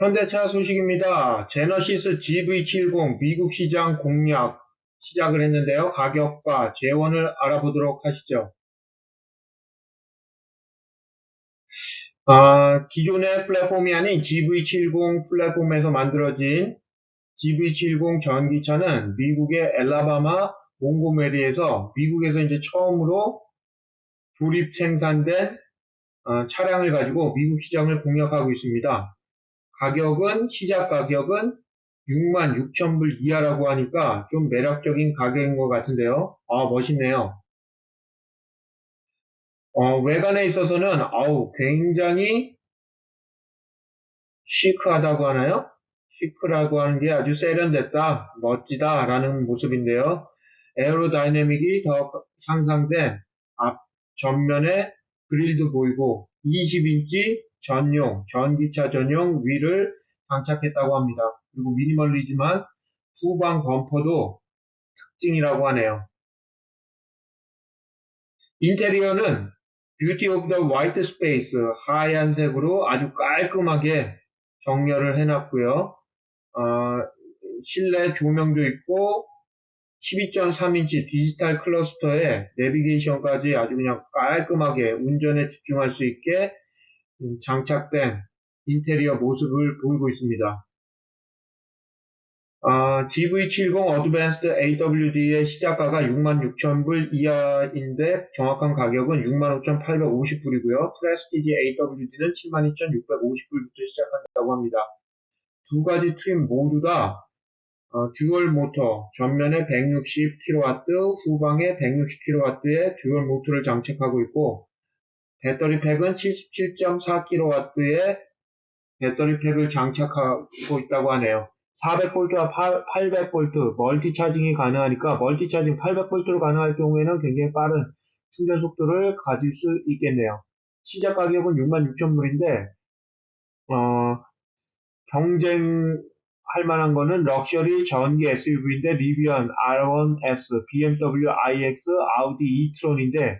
현대차 소식입니다. 제너시스 GV70 미국 시장 공략 시작을 했는데요. 가격과 재원을 알아보도록 하시죠. 아, 기존의 플랫폼이 아닌 GV70 플랫폼에서 만들어진 GV70 전기차는 미국의 엘라바마 몽고메리에서 미국에서 이제 처음으로 조립 생산된 어, 차량을 가지고 미국 시장을 공략하고 있습니다. 가격은 시작 가격은 6만 6천 불 이하라고 하니까 좀 매력적인 가격인 것 같은데요. 아 멋있네요. 어, 외관에 있어서는 아우 굉장히 시크하다고 하나요? 시크라고 하는 게 아주 세련됐다, 멋지다 라는 모습인데요. 에어로다이내믹이 더 향상된 앞 전면에 그릴도 보이고 20인치 전용 전기차 전용 휠을 장착했다고 합니다. 그리고 미니멀리지만 후방 범퍼도 특징이라고 하네요. 인테리어는 뷰티 오브 더 화이트 스페이스 하얀색으로 아주 깔끔하게 정렬을 해놨고요. 어, 실내 조명도 있고 12.3인치 디지털 클러스터에 내비게이션까지 아주 그냥 깔끔하게 운전에 집중할 수 있게 장착된 인테리어 모습을 보이고 있습니다. 아, GV70 어드밴스드 AWD의 시작가가 66,000불 이하인데 정확한 가격은 65,850불이고요. 프레스티지 AWD는 72,650불부터 시작한다고 합니다. 두 가지 트림 모두 다 어, 듀얼 모터, 전면에 160kW, 후방에 160kW의 듀얼 모터를 장착하고 있고 배터리 팩은 77.4kW의 배터리 팩을 장착하고 있다고 하네요. 400V와 800V 멀티 차징이 가능하니까 멀티 차징 800V로 가능할 경우에는 굉장히 빠른 충전 속도를 가질 수 있겠네요. 시작 가격은 66,000불인데 어, 경쟁할 만한 거는 럭셔리 전기 SUV인데 리비안 R1S, BMW iX, 아우디 e-tron인데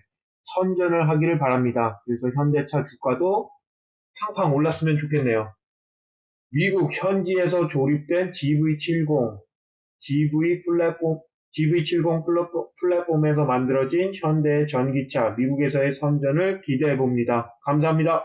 선전을 하기를 바랍니다. 그래서 현대차 주가도 팡팡 올랐으면 좋겠네요. 미국 현지에서 조립된 GV70, GV 플랫폼, GV70 플랫폼 에서 만들어진 현대 전기차 미국에서의 선전을 기대해 봅니다. 감사합니다.